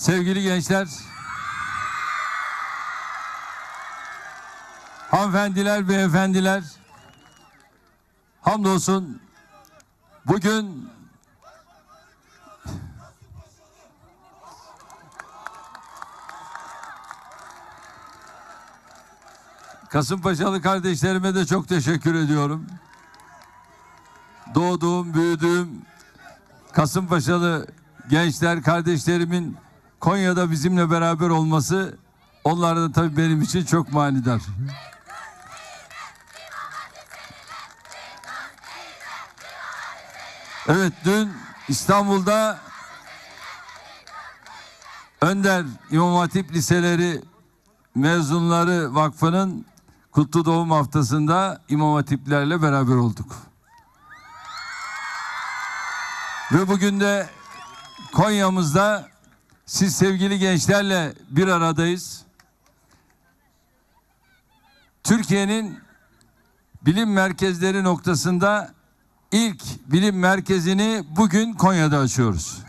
Sevgili gençler, hanımefendiler, beyefendiler, hamdolsun. Bugün Kasımpaşalı kardeşlerime de çok teşekkür ediyorum. Doğduğum, büyüdüğüm Kasımpaşalı gençler kardeşlerimin Konya'da bizimle beraber olması onlar da tabii benim için çok manidar. Evet dün İstanbul'da Önder İmam Hatip Liseleri mezunları vakfının Kutlu Doğum haftasında İmam Hatiplerle beraber olduk. Ve bugün de Konya'mızda siz sevgili gençlerle bir aradayız. Türkiye'nin bilim merkezleri noktasında ilk bilim merkezini bugün Konya'da açıyoruz.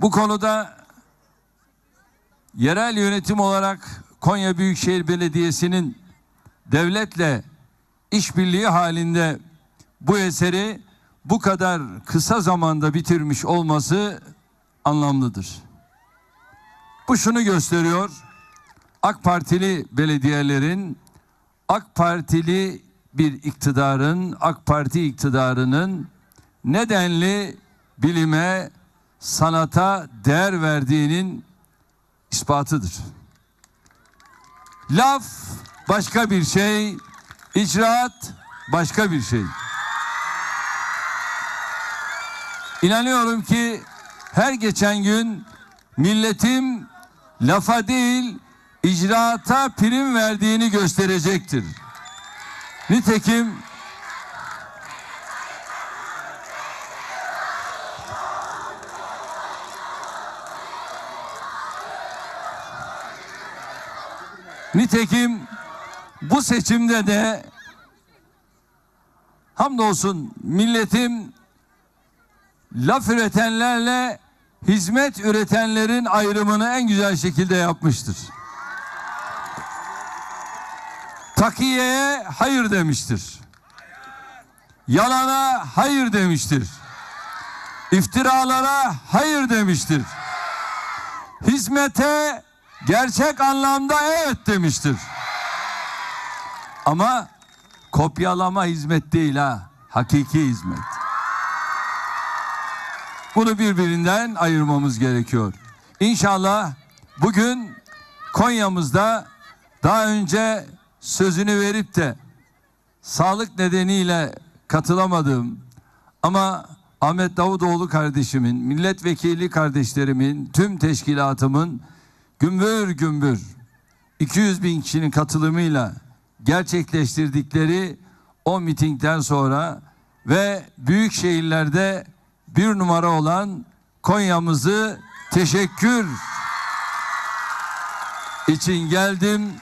Bu konuda yerel yönetim olarak Konya Büyükşehir Belediyesi'nin devletle işbirliği halinde bu eseri bu kadar kısa zamanda bitirmiş olması anlamlıdır. Bu şunu gösteriyor. AK Partili belediyelerin AK Partili bir iktidarın, AK Parti iktidarının nedenli bilime, sanata değer verdiğinin ispatıdır. Laf başka bir şey, icraat başka bir şey. İnanıyorum ki her geçen gün milletim lafa değil icraata prim verdiğini gösterecektir. Nitekim Nitekim bu seçimde de hamdolsun milletim laf üretenlerle hizmet üretenlerin ayrımını en güzel şekilde yapmıştır. Takiyeye hayır demiştir. Yalana hayır demiştir. İftiralara hayır demiştir. Hizmete gerçek anlamda evet demiştir. Ama kopyalama hizmet değil ha. Hakiki hizmet. Bunu birbirinden ayırmamız gerekiyor. İnşallah bugün Konya'mızda daha önce sözünü verip de sağlık nedeniyle katılamadığım ama Ahmet Davutoğlu kardeşimin, milletvekili kardeşlerimin, tüm teşkilatımın gümbür gümbür 200 bin kişinin katılımıyla gerçekleştirdikleri o mitingden sonra ve büyük şehirlerde bir numara olan Konya'mızı teşekkür için geldim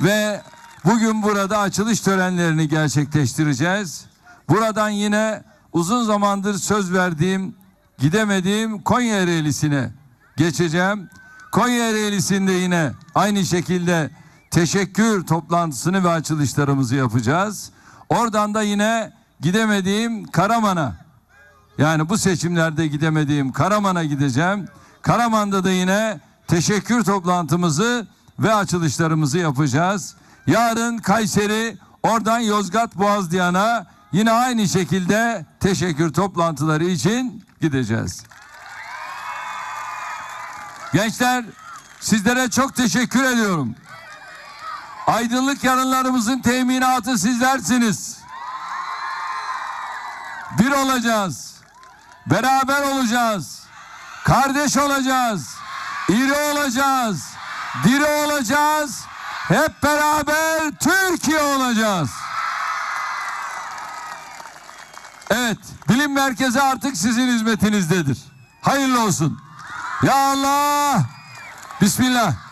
ve bugün burada açılış törenlerini gerçekleştireceğiz. Buradan yine uzun zamandır söz verdiğim, gidemediğim Konya Ereğlisi'ne geçeceğim. Konya Ereğlisi'nde yine aynı şekilde teşekkür toplantısını ve açılışlarımızı yapacağız. Oradan da yine gidemediğim Karaman'a yani bu seçimlerde gidemediğim Karaman'a gideceğim. Karaman'da da yine teşekkür toplantımızı ve açılışlarımızı yapacağız. Yarın Kayseri, oradan Yozgat Boğazlayan'a yine aynı şekilde teşekkür toplantıları için gideceğiz. Gençler sizlere çok teşekkür ediyorum. Aydınlık yarınlarımızın teminatı sizlersiniz. Bir olacağız. Beraber olacağız. Kardeş olacağız. İri olacağız. Diri olacağız. Hep beraber Türkiye olacağız. Evet, bilim merkezi artık sizin hizmetinizdedir. Hayırlı olsun. Ya Allah. Bismillah.